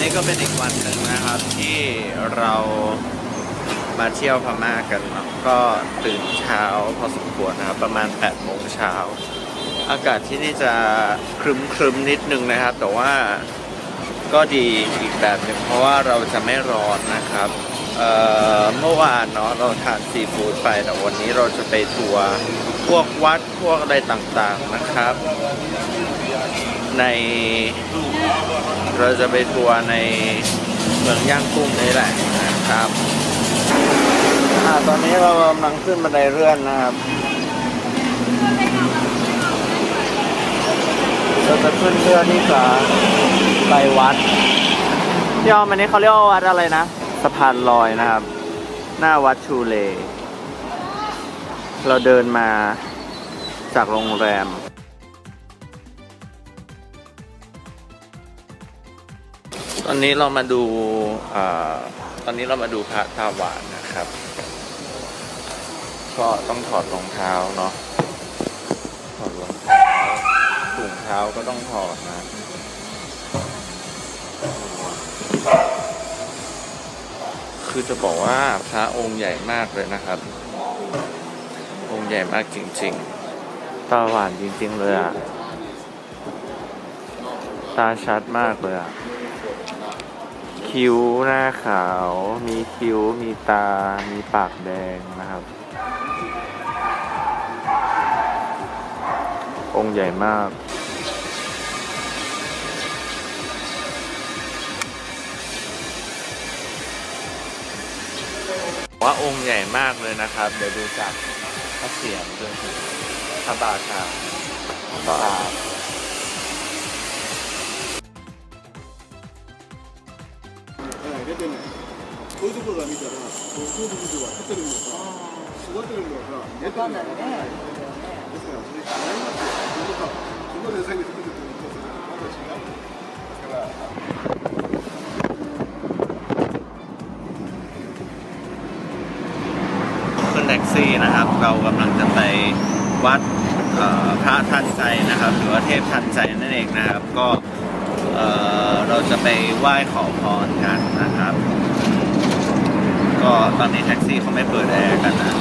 นี้ก็เป็นอีกวันหนึ่งนะครับที่เรามาเที่ยวพม่ากันเนาะก็ตื่นเช้าพอสมควรนะครับ ประมาณ8โมงเช้าอากาศที่นี่จะครึมครึมนิดนึงนะครับ แต่ว่าก็ดีอีกแบบหนึ่งเพราะว่าเราจะไม่ร้อนนะครับเเมื่อวานเนาะเราทานซีฟู้ดไปแต่วันนี้เราจะไปทัวร์พวกวัดพวกอะไรต่างๆนะครับ ในเราจะไปทัวร์ในเมืองย่างกุ้งนี่แหละนะครับอ่าตอนนี้เรากำลังขึ้นบันไดเลื่อนนะครับเราจะขึ้นเพื่อที่จะไปวัดพี่ออมอันนี้เขาเรียกว่าวัดอะไรนะสะพานลอยนะครับ หน้าวัดชูเล เราเดินมาจากโรงแรม อนนี้เรามาดูอตอนนี้เรามาดูพระตาหวานนะครับ ก็ต้องถอดรองเท้าเนาะ ถอดรองเท้าถุงเท้าก็ต้องถอดนะ คือจะบอกว่าพระองค์ใหญ่มากเลยนะครับ องค์ใหญ่มากจริงๆ ตาหวานจริงๆเลยอะตาชัดมากเลยอะ คิ้วหน้าขาว มีคิ้ว มีตา มีปากแดงนะครับ องค์ใหญ่มาก ว่าองค์ใหญ่มากเลยนะครับ เดี๋ยวดูจากพระเสียงด้วยพระบาทาบาท 거가 아니잖 아. 그 소고기도 와, 햇살이 오니 까. 수가들은 거 가. 약간 나 네. 그래서 우리 다양한 것 같 아. 그거 대상이 그렇게 되는 거잖 아. 맞 아, 지 금. 제 가. แท็กซี่นะครับเรากำลังจะไปวัดพระทันใจนะครับหรือว่าเทพทันใจนั่นเองนะครับ ก็เราจะไปไหว้ขอพรกันนะครับ ก็ตอนนี้แท็กซี่เขาไม่เปิดแอร์กันนะ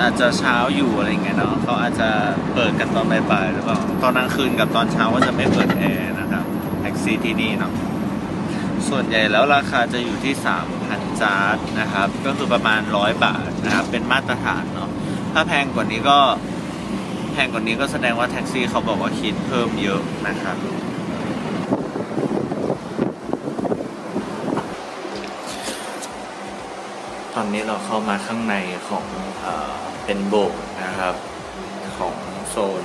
อาจจะเช้าอยู่อะไรเงี้ยเนาะเขาอาจจะเปิดกันตอนบ่ายๆหรือเปล่าตอนกลางคืนกับตอนเช้าก็จะไม่เปิดแอร์นะครับแท็กซี่ที่นี่เนาะส่วนใหญ่แล้วราคาจะอยู่ที่ 3,000จาร์ดนะครับ ก็คือประมาณ 100 บาทนะครับ เป็นมาตรฐานเนาะถ้าแพงกว่านี้ก็แพงกว่านี้ก็แสดงว่าแท็กซี่เขาบอกว่าคิดเพิ่มเยอะนะครับ ตอนนี้เราเข้ามาข้างในของเออเป็นโบสถ์นะครับ ของโซน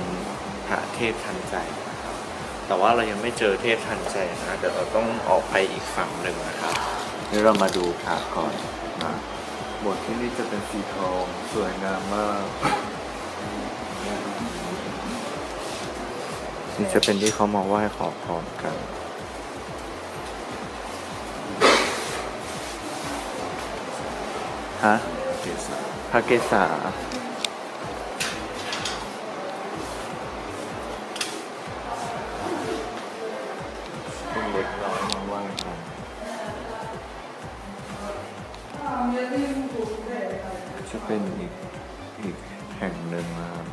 พระเทพทันใจนะครับ แต่ว่าเรายังไม่เจอเทพทันใจนะเดี๋ยวเราต้องออกไปอีกฝั่งหนึ่งนะครับนี่เรามาดูพระก่อนนะโบสถ์ที่นี่จะเป็นสีทองสวยงามมากนี่จะเป็นที่เขามาไหว้ขอพรกัน ฮะพระเกศาเป็นเด็กน้อยมาไหว้กันจะเป็นอีกอีกแห่งหนึ่งนะครับ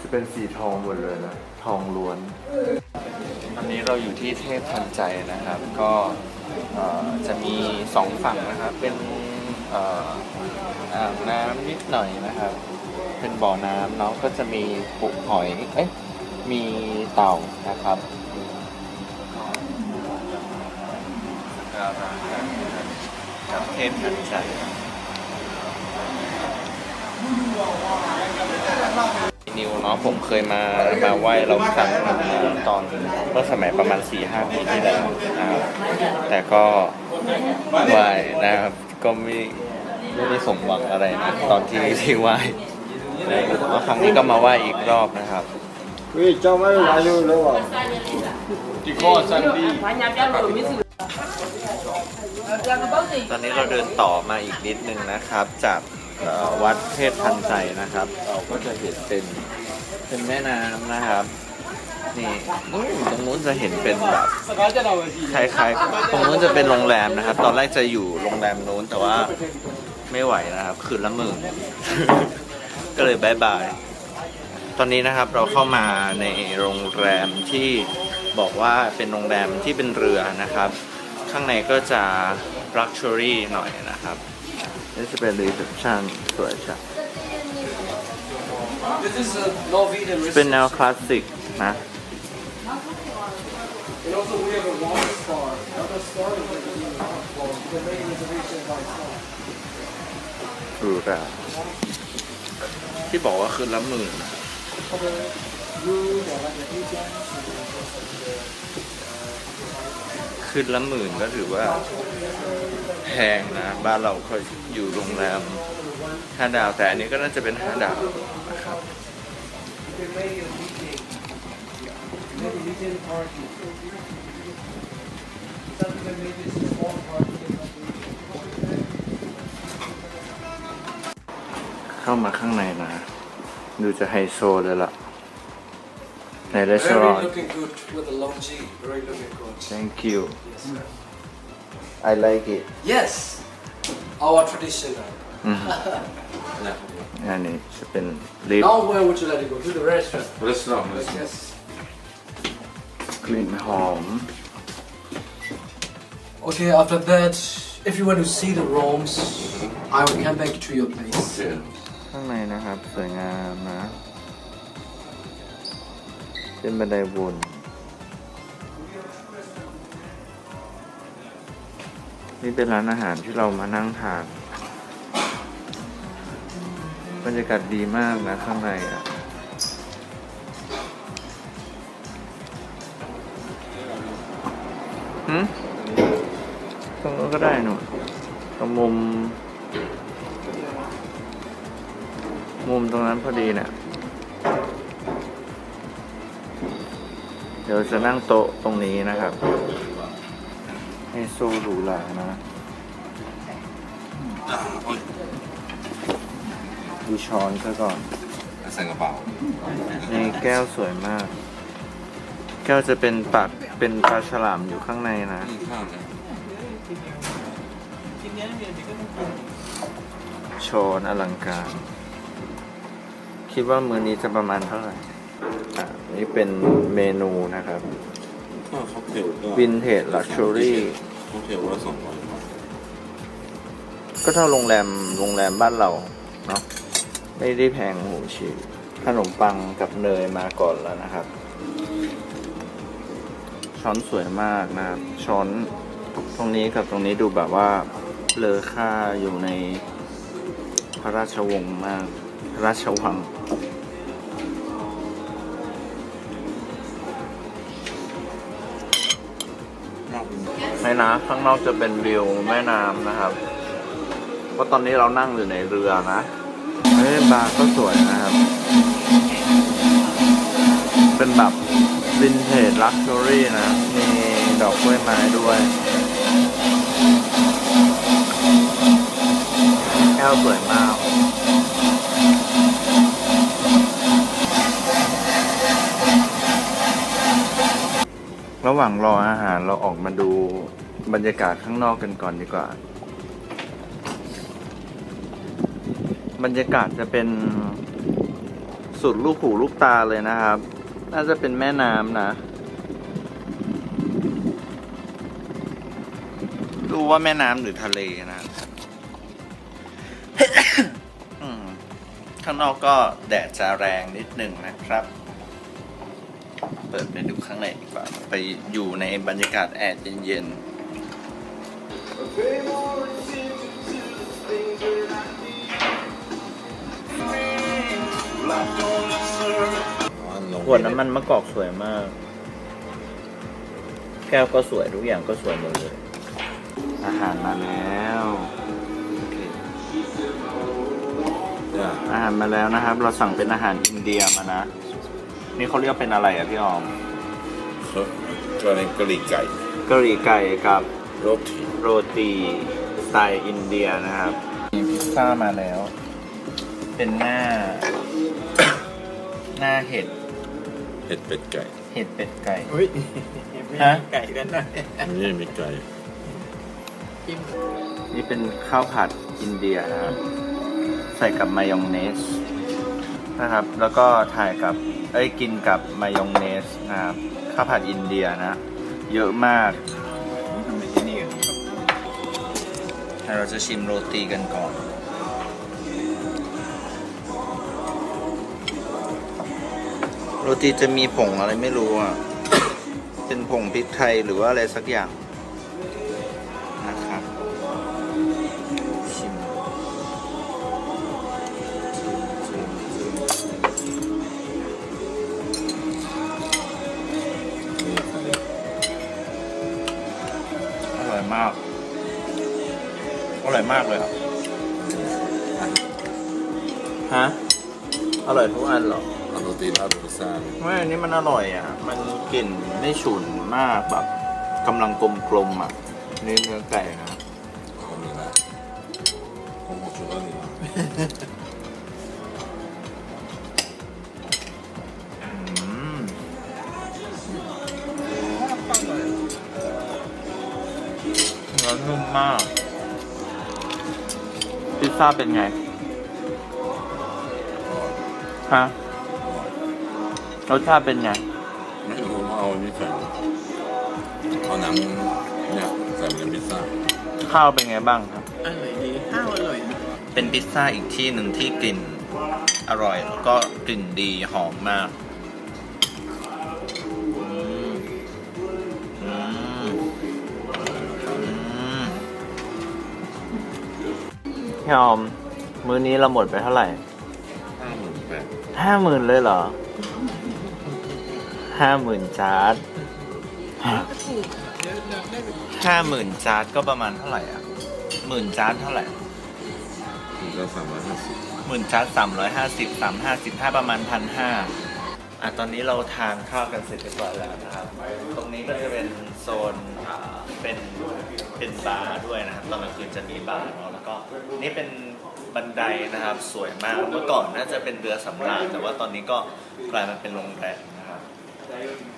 จะเป็นสีทองหมดเลยนะ ทองล้วน ตอนนี้เราอยู่ที่เทพทันใจนะครับ ก็จะมีสองฝั่งนะครับ เป็นอ่างน้ำนิดหน่อยนะครับ เป็นบ่อน้ำเนาะก็จะมีปุกหอย เอ้ยมีเต่านะครับสักการะกันนะครับกับเทพทันใจิวเนาะผมเคยมามาไหว้เราครั้งตอนเมื่อสมัยประมาณ4ี่ห้าปีที่แล้วแต่ก็ไหว้นะครับก็ไม่ไม่ได้สมหวังอะไรนะตอนที่ที่ไหว้แล้วครั้งนี้ก็มาไหว้อีกรอบนะครับเฮ้ ciao, ma io voglio lavorare. Di cosa lì? ตอนนี้เราเดินต่อมาอีกนิดนึงนะครับ จากวัดเทพทันใจนะครับ เราก็จะเห็นเป็น เป็นแม่น้ำนะครับ นี่ตรงนู้นจะเห็นเป็นแบบคล้ายๆตรงนู้นจะเป็นโรงแรมนะครับ ตอนแรกจะอยู่โรงแรมนู้นแต่ว่าไม่ไหวนะครับ คืนละหมื่น ก็เลยบายบาย ตอนนี้นะครับเราเข้ามาในโรงแรมที่บอกว่าเป็นโรงแรมที่เป็นเรือนะครับ ข้างในก็จะ luxury หน่อยนะครับนี่จะเป็น reception สวยจัง เป็นแนวคลาสสิกนะ And also we have a water spa. Water spa is like a little hot floor. You can make a reservation by phone. หรูหราที่บอกว่าคืนละหมื่นคืนละหมื่นก็ถือว่าแพงนะ บ้านเราเคยอยู่โรงแรมห้าดาวแต่อันนี้ก็น่าจะเป็นห้าดาวนะ ครับ You can make it a weekend. Make a weekend party. Some can make it a small party. เข้ามาข้างในนะ ดูจะไฮโซเลยล่ะ ในรีสอ Very ร์ท looking good with the long G. Very looking good. thank you Yes. sir. I like it Yes. Our traditional. อืม อันนี้จะเป็นลิฟต์ Now where would you like to go? To the restaurant. Restaurant. Yes. กลิ่นหอม Okay, after that, if you want to see the rooms, I will come back to your place. Yeah. ข้างในนะครับ สวยงามนะ เป็นบันไดวนนี่เป็นร้านอาหารที่เรามานั่งทาน บรรยากาศดีมากนะข้างในอะหืมตรงนู้นก็ได้หนูตรงมุม มุมตรงนั้นพอดีเนี่ยเดี๋ยวจะนั่งโต๊ะตรงนี้นะครับไฮโซหรูหรานะ ดูช้อนซะก่อน ใส่กระเป๋าในแก้วสวยมาก แก้วจะเป็นปักเป็นปลาฉลามอยู่ข้างในนะข้างนะช้อนอลังการ คิดว่ามือนี้จะประมาณเท่าไหร่อะนี่เป็นเมนูนะครับถ้าค็อกเทลก็วินเทจลักชัวรี่ค็อกเทลละสองร้อยก็เท่าโรงแรมโรงแรมบ้านเราเนาะ ไม่ได้แพงหูฉีขนมปังกับเนยมาก่อนแล้วนะครับ ช้อนสวยมากนะครับ ช้อนตรงนี้กับตรงนี้ดูแบบว่าเลอค่าอยู่ในพระราชวงศ์มากพระราชวังในน้ำข้างนอกจะเป็นวิวแม่น้ำนะครับ เพราะตอนนี้เรานั่งอยู่ในเรือนะ บาร์ก็สวยนะครับ เป็นแบบวินเทจลักชัวรี่นะ มีดอกกล้วยไม้ด้วยแก้วสวยมากระหว่างรออาหารเราออกมาดูบรรยากาศข้างนอกกันก่อนดีกว่า บรรยากาศจะเป็นสุดลูกหูลูกตาเลยนะครับ น่าจะเป็นแม่น้ำนะรู้ว่าแม่น้ำหรือทะเลนะข้างนอกก็แดดจะแรงนิดหนึ่งนะครับ เปิดไปดูข้างในดีกว่า ไปอยู่ในบรรยากาศแอร์เย็นๆ ขวดน้ำมันมะกอกสวยมาก แก้วก็สวยทุกอย่างก็สวยหมดเลย อาหารมาแล้วโอเคอาหารมาแล้วนะครับ เราสั่งเป็นอาหารอินเดียมานะ นี่เขาเรียกเป็นอะไรอะพี่ออมก็เป็นกะหรี่ไก่กะหรี่ไก่กับโรตีโรตีสไตล์อินเดียนะครับมีพิซซ่ามาแล้ว เป็นหน้า หน้าเห็ด เห็ดเป็ดไก่เห็ดเป็ดไก่ เฮ้ยฮะ ไก่กันนะนี่มีไก่นี่เป็นข้าวผัดอินเดียนะครับ ใส่กับมายองเนสนะครับ แล้วก็ถ่ายกับ เอ้ยกินกับมายองเนสนะครับ ข้าวผัดอินเดียนะ เยอะมากเราจะชิมโรตีกันก่อน รตีจะมีผงอะไรไม่รู้อะ เป็นผงพริกไทยหรือว่าอะไรสักอย่างนะครับชิมอร่อยมาก อร่อยมากเลยครับ ฮะ อร่อยทุกอันหรอ ตีนอัพซซ่าไม่อันนี้มันอร่อยอะ มันกลิ่นไม่ฉุนมากแบบกำลังกลมกลมอะเนื้อเนื้อไก่นะเขามีนะผมหมดชุดแล้วนี่เนื้อนุ่มมาก พิซซ่าเป็นไง ฮะ รสชาติเป็นไงไม่รู้ว่าเอาอันนี้ใส่เอาน้ำเนี่ยใส่ในพิซซ่าข้าวเป็นไงบ้างครับ อร่อยดีข้าวอร่อยนะเป็นพิซซ่าอีกที่หนึ่งที่กลิ่นอร่อยแล้วก็กลิ่นดีหอมมากอืมอืมอืมพี่ออม มื้อนี้เราหมดไปเท่าไหร่ห้าหมื่นแปดห้าหมื่นเลยเหรอ ห้าหมื่นจาร์ดห้าหมื่นจาร์ดก็ประมาณเท่าไหร่อะหมื่นจาร์ดเท่าไหร่ถึงจะสามร้อยห้าสิบหมื่นจัดสามร้อยห้าสิบสามห้าสิบห้าประมาณพันห้าอะตอนนี้เราทานข้าวกันเสร็จเรียบร้อยแล้วนะครับ ตรงนี้ก็จะเป็นโซนอ่าเป็นเป็นบาร์ด้วยนะครับตอนกลางคืนจะมีบาร์เนาะแล้วก็นี่เป็นบันไดนะครับสวยมากเมื่อก่อนน่าจะเป็นเรือสำราญแต่ว่าตอนนี้ก็กลายมาเป็นโรงแรม นะครับ